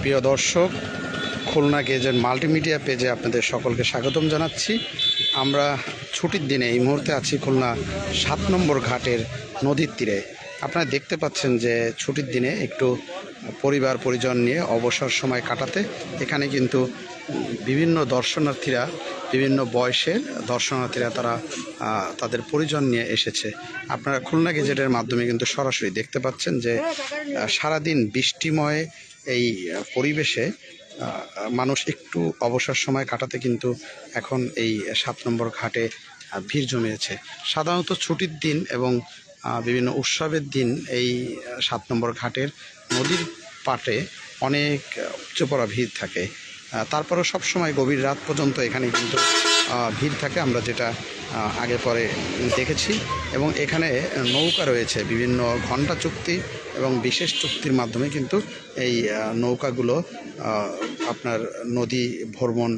প্রিয় দর্শক, খুলনা গেজের মাল্টিমিডিয়া পেজে আপনাদের সকলকে স্বাগতম জানাচ্ছি। আমরা ছুটির দিনে এই মুহূর্তে আছি খুলনা সাত নম্বর ঘাটের নদীর তীরে। আপনারা দেখতে পাচ্ছেন যে ছুটির দিনে একটু পরিবার পরিজন নিয়ে অবসর সময় কাটাতে এখানে কিন্তু বিভিন্ন দর্শনার্থীরা, বিভিন্ন বয়সের দর্শনার্থীরা তারা তাদের পরিজন নিয়ে এসেছে। আপনারা খুলনা গেজেটের মাধ্যমে কিন্তু সরাসরি দেখতে পাচ্ছেন যে সারাদিন বৃষ্টিময় এই পরিবেশে মানুষ একটু অবসর সময় কাটাতে কিন্তু এখন এই সাত নম্বর ঘাটে ভিড় জমিয়েছে। সাধারণত ছুটির দিন এবং বিভিন্ন উৎসবের দিন এই সাত নম্বর ঘাটের নদীর পাটে অনেক উপচে ভিড় থাকে। তারপরেও সবসময় গভীর রাত পর্যন্ত এখানে কিন্তু ভিড় থাকে। আমরা যেটা আগে পরে দেখেছি এবং এখানে নৌকা রয়েছে, বিভিন্ন ঘণ্টা চুক্তি এবং বিশেষ চুক্তির মাধ্যমে কিন্তু এই নৌকাগুলো আপনার নদী ভ্রমণ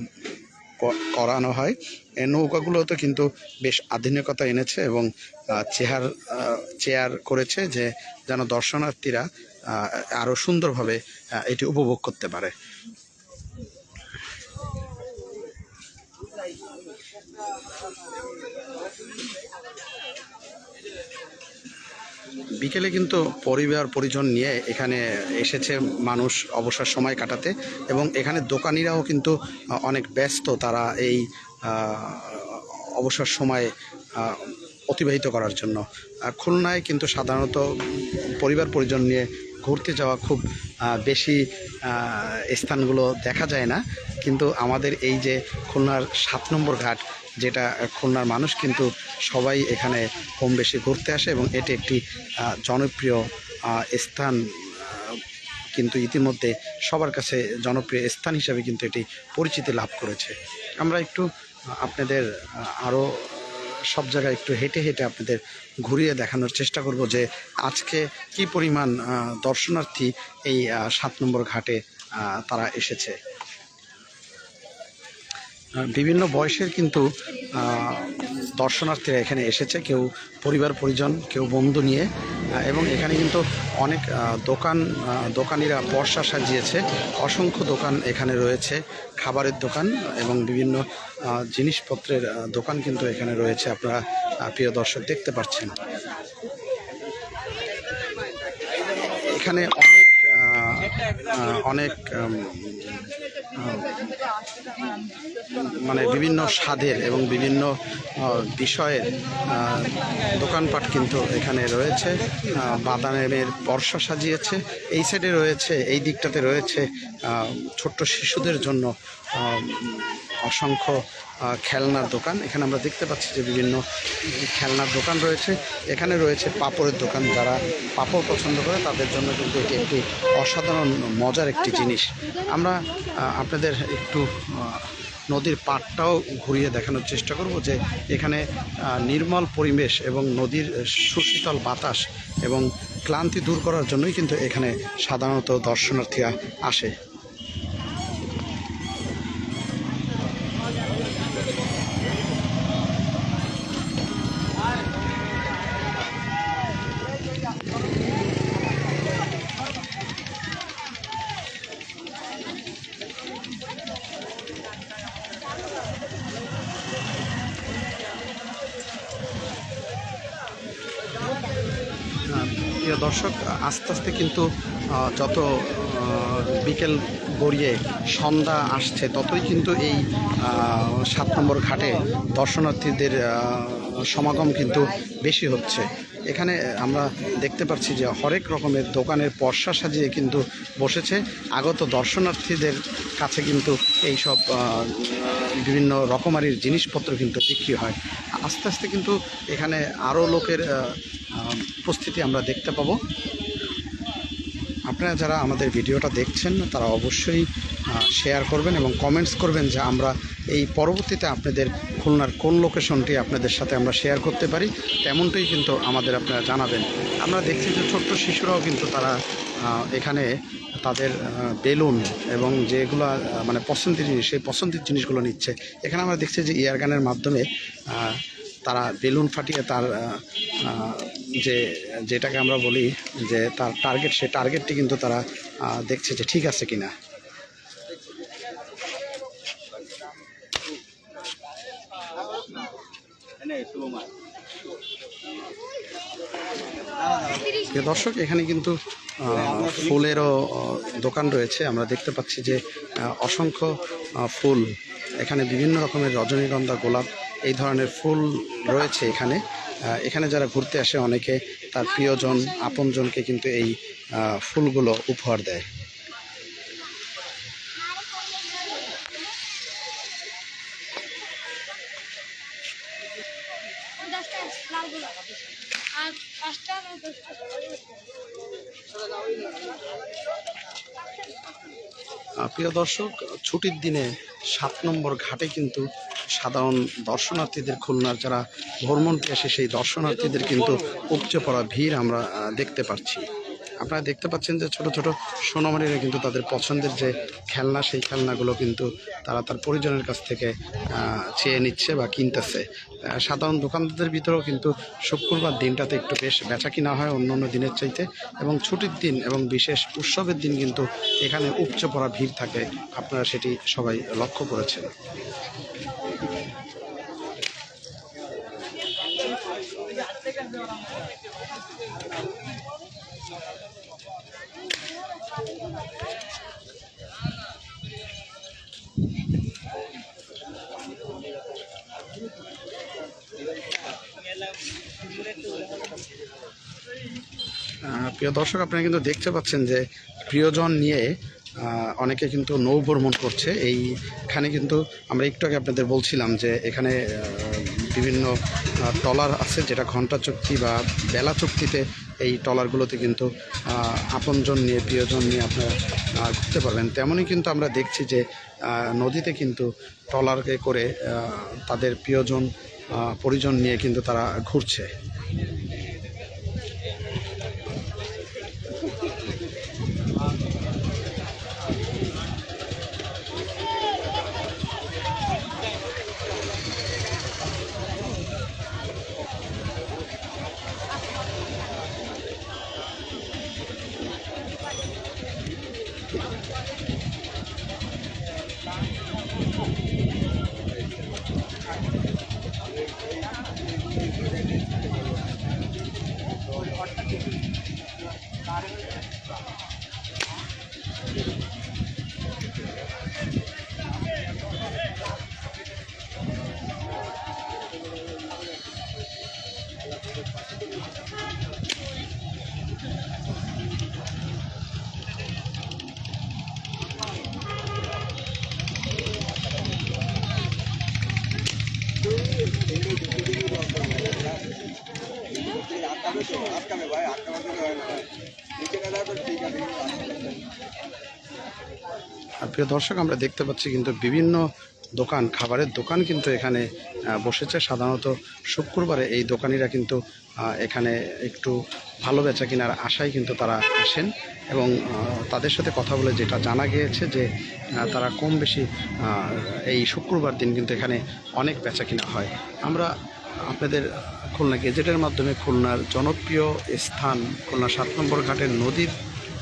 করানো হয়। এই নৌকাগুলোতে কিন্তু বেশ আধুনিকতা এনেছে এবং চেহার চেয়ার করেছে যে যেন দর্শনার্থীরা আরও সুন্দরভাবে এটি উপভোগ করতে পারে। বিকেলে কিন্তু পরিবার, পরিজন নিয়ে এখানে এসেছে মানুষ অবসর সময় কাটাতে এবং এখানে দোকানিরাও কিন্তু অনেক ব্যস্ত। তারা এই অবসর সময় অতিবাহিত করার জন্য। খুলনায় কিন্তু সাধারণত পরিবার, পরিজন নিয়ে ঘুরতে যাওয়া খুব বেশি স্থানগুলো দেখা যায় না। কিন্তু আমাদের এই যে খুলনার সাত নম্বর ঘাট যেটা খুলনার মানুষ কিন্তু সবাই এখানে কম বেশি ঘুরতে আসে এবং এটি একটি জনপ্রিয় স্থান কিন্তু ইতিমধ্যে সবার কাছে জনপ্রিয় স্থান হিসাবে কিন্তু এটি পরিচিতি লাভ করেছে। আমরা একটু আপনাদের আরও সব জায়গায় একটু হেঁটে হেঁটে আপনাদের ঘুরিয়ে দেখানোর চেষ্টা করব যে আজকে কি পরিমাণ দর্শনার্থী এই সাত নম্বর ঘাটে তারা এসেছে। বিভিন্ন বয়সের কিন্তু দর্শনার্থীরা এখানে এসেছে। কেউ পরিবার, পরিজন, কেউ বন্ধু নিয়ে। এবং এখানে কিন্তু অনেক দোকান দোকানিরা বর্ষা সাজিয়েছে। অসংখ্য দোকান এখানে রয়েছে, খাবারের দোকান এবং বিভিন্ন জিনিসপত্রের দোকান কিন্তু এখানে রয়েছে। আপনারা প্রিয় দর্শক দেখতে পাচ্ছেন। এখানে অনেক অনেক মানে বিভিন্ন স্বাদের এবং বিভিন্ন বিষয়ের দোকানপাট কিন্তু এখানে রয়েছে। বাদামের বর্ষা সাজিয়েছে। এই সাইডে রয়েছে, এই দিকটাতে রয়েছে ছোট্ট শিশুদের জন্য অসংখ্য খেলনার দোকান। এখানে আমরা দেখতে পাচ্ছি যে বিভিন্ন খেলনার দোকান রয়েছে। এখানে রয়েছে পাপড়ের দোকান। যারা পাপড় পছন্দ করে, তাদের জন্য কিন্তু এটি একটি অসাধারণ, মজার একটি জিনিস। আমরা আপনাদের একটু নদীর পাড়টাও ঘুরিয়ে দেখানোর চেষ্টা করব যে এখানে নির্মল পরিবেশ এবং নদীর সুশীতল বাতাস এবং ক্লান্তি দূর করার জন্যই কিন্তু এখানে সাধারণত দর্শনার্থীরা আসে প্রিয় দর্শক, আস্তে আস্তে কিন্তু যত বিকেল গড়িয়ে সন্ধ্যা আসছে, ততই কিন্তু এই সাত নম্বর ঘাটে দর্শনার্থীদের সমাগম কিন্তু বেশি হচ্ছে। এখানে আমরা দেখতে পাচ্ছি যে হরেক রকমের দোকানের পর্সা সাজিয়ে কিন্তু বসেছে। আগত দর্শনার্থীদের কাছে কিন্তু এই সব বিভিন্ন রকমারির জিনিসপত্র কিন্তু বিক্রি হয়। আস্তে আস্তে কিন্তু এখানে আরও লোকের উপস্থিতি আমরা দেখতে পাবো। আপনারা যারা আমাদের ভিডিওটা দেখছেন, তারা অবশ্যই শেয়ার করবেন এবং কমেন্টস করবেন যে আমরা এই পরবর্তীতে আপনাদের খুলনার কোন লোকেশনটি আপনাদের সাথে আমরা শেয়ার করতে পারি। তেমনটাই কিন্তু আমাদের আপনারা জানাবেন। আমরা দেখছি যে ছোট্ট শিশুরাও কিন্তু তারা এখানে তাদের বেলুন এবং যেগুলো মানে পছন্দের জিনিস, সেই পছন্দের জিনিসগুলো নিচ্ছে। এখানে আমরা দেখছি যে ইয়ারগানের মাধ্যমে তারা বেলুন ফাটিয়ে তার যে, যেটাকে আমরা বলি যে তার টার্গেট সেই টার্গেটটি কিন্তু তারা দেখছে যে ঠিক আছে কিনা। দর্শক, এখানে কিন্তু ফুলেরও দোকান রয়েছে। আমরা দেখতে পাচ্ছি যে অসংখ্য ফুল। এখানে বিভিন্ন রকমের রজনীগন্ধা, গোলাপ, এই ধরনের ফুল রয়েছে এখানে। এখানে যারা ঘুরতে আসে অনেকে তার প্রিয়জন আপনজনকে কিন্তু এই ফুলগুলো উপহার দেয়। প্রিয় দর্শক, ছুটির দিনে সাত নম্বর ঘাটে কিন্তু সাধারণ দর্শনার্থীদের খুলনার যারা ভ্রমণকে আসে, সেই দর্শনার্থীদের কিন্তু উপচে পড়া ভিড় আমরা দেখতে পাচ্ছি। আপনারা দেখতে পাচ্ছেন যে ছোট ছোট সোনামারিরা কিন্তু তাদের পছন্দের যে খেলনা, সেই খেলনাগুলো কিন্তু তারা তার পরিজনের কাছ থেকে চেয়ে নিচ্ছে বা কিনতেছে। সাধারণ দোকানদারদের ভিতরেও কিন্তু শুক্রবার দিনটাতে একটু বেশ বেচা কিনা হয় অন্য অন্য দিনের চাইতে এবং ছুটির দিন এবং বিশেষ উৎসবের দিন কিন্তু এখানে উপচে পড়া ভিড় থাকে। আপনারা সেটি সবাই লক্ষ্য করেছেন। প্রিয় দর্শক, আপনারা কিন্তু দেখতে পাচ্ছেন যে প্রিয়জন নিয়ে অনেকে কিন্তু নৌ ভ্রমণ করছে। এইখানে কিন্তু আমরা একটু আগে আপনাদের বলছিলাম যে এখানে বিভিন্ন টলার আছে যেটা ঘণ্টা চুক্তি বা বেলা চুক্তিতে এই ট্রলারগুলোতে কিন্তু আপনজন নিয়ে, প্রিয়জন নিয়ে আপনারা ঘুরতে পারবেন। তেমনই কিন্তু আমরা দেখছি যে নদীতে কিন্তু ট্রলারকে করে তাদের প্রিয়জন পরিজন নিয়ে কিন্তু তারা ঘুরছে। আর প্রিয় দর্শক, আমরা দেখতে পাচ্ছি কিন্তু বিভিন্ন দোকান, খাবারের দোকান কিন্তু এখানে বসেছে। সাধারণত শুক্রবারে এই দোকানিরা কিন্তু এখানে একটু ভালো বেচা কেনার আশায় কিন্তু তারা আসেন এবং তাদের সাথে কথা বলে যেটা জানা গিয়েছে যে তারা কম বেশি এই শুক্রবার দিন কিন্তু এখানে অনেক বেচা কিনা হয়। আমরা আপনাদের খুলনা গেজেটের মাধ্যমে খুলনার জনপ্রিয় স্থান, খুলনা সাত নম্বর ঘাটের নদীর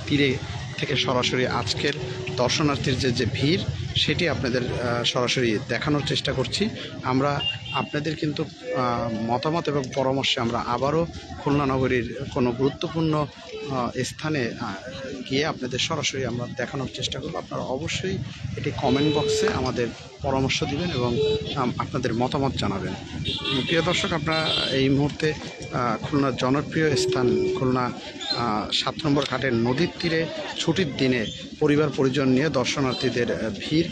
তীরে থেকে সরাসরি আজকের দর্শনার্থীর যে যে ভিড় সেটি আপনাদের সরাসরি দেখানোর চেষ্টা করছি। আমরা আপনাদের কিন্তু মতামত এবং পরামর্শে আমরা আবারও খুলনা নগরীর কোনো গুরুত্বপূর্ণ স্থানে গিয়ে আপনাদের সরাসরি আমরা দেখানোর চেষ্টা করব। আপনারা অবশ্যই এটি কমেন্ট বক্সে আমাদের পরামর্শ দিবেন এবং আপনাদের মতামত জানাবেন। প্রিয় দর্শক আপনারা এই মুহূর্তে খুলনার জনপ্রিয় স্থান খুলনা সাত নম্বর ঘাটের নদীর তীরে ছুটির দিনে পরিবার পরিজন নিয়ে দর্শনার্থীদের আহ,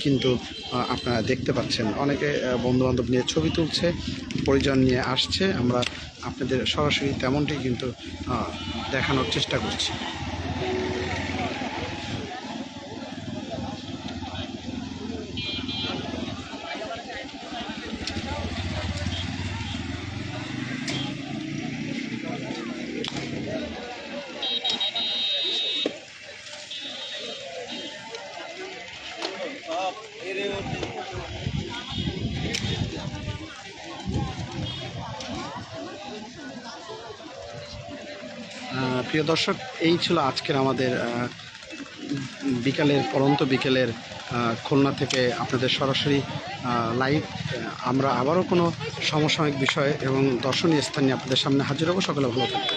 কিন্তু আপনারা দেখতে পাচ্ছেন। অনেকে বন্ধুবান্ধব নিয়ে ছবি তুলছে, পরিজন নিয়ে আসছে। আমরা আপনাদের সরাসরি তেমনটি কিন্তু দেখানোর চেষ্টা করছি। প্রিয় দর্শক, এই ছিল আজকের আমাদের বিকালের, পরন্ত বিকেলের খুলনা থেকে আপনাদের সরাসরি লাইভ আমরা আবারও কোনো সমসাময়িক বিষয় এবং দর্শনীয় স্থান নিয়ে আপনাদের সামনে হাজির হব। সকলে ভালো থাকবেন।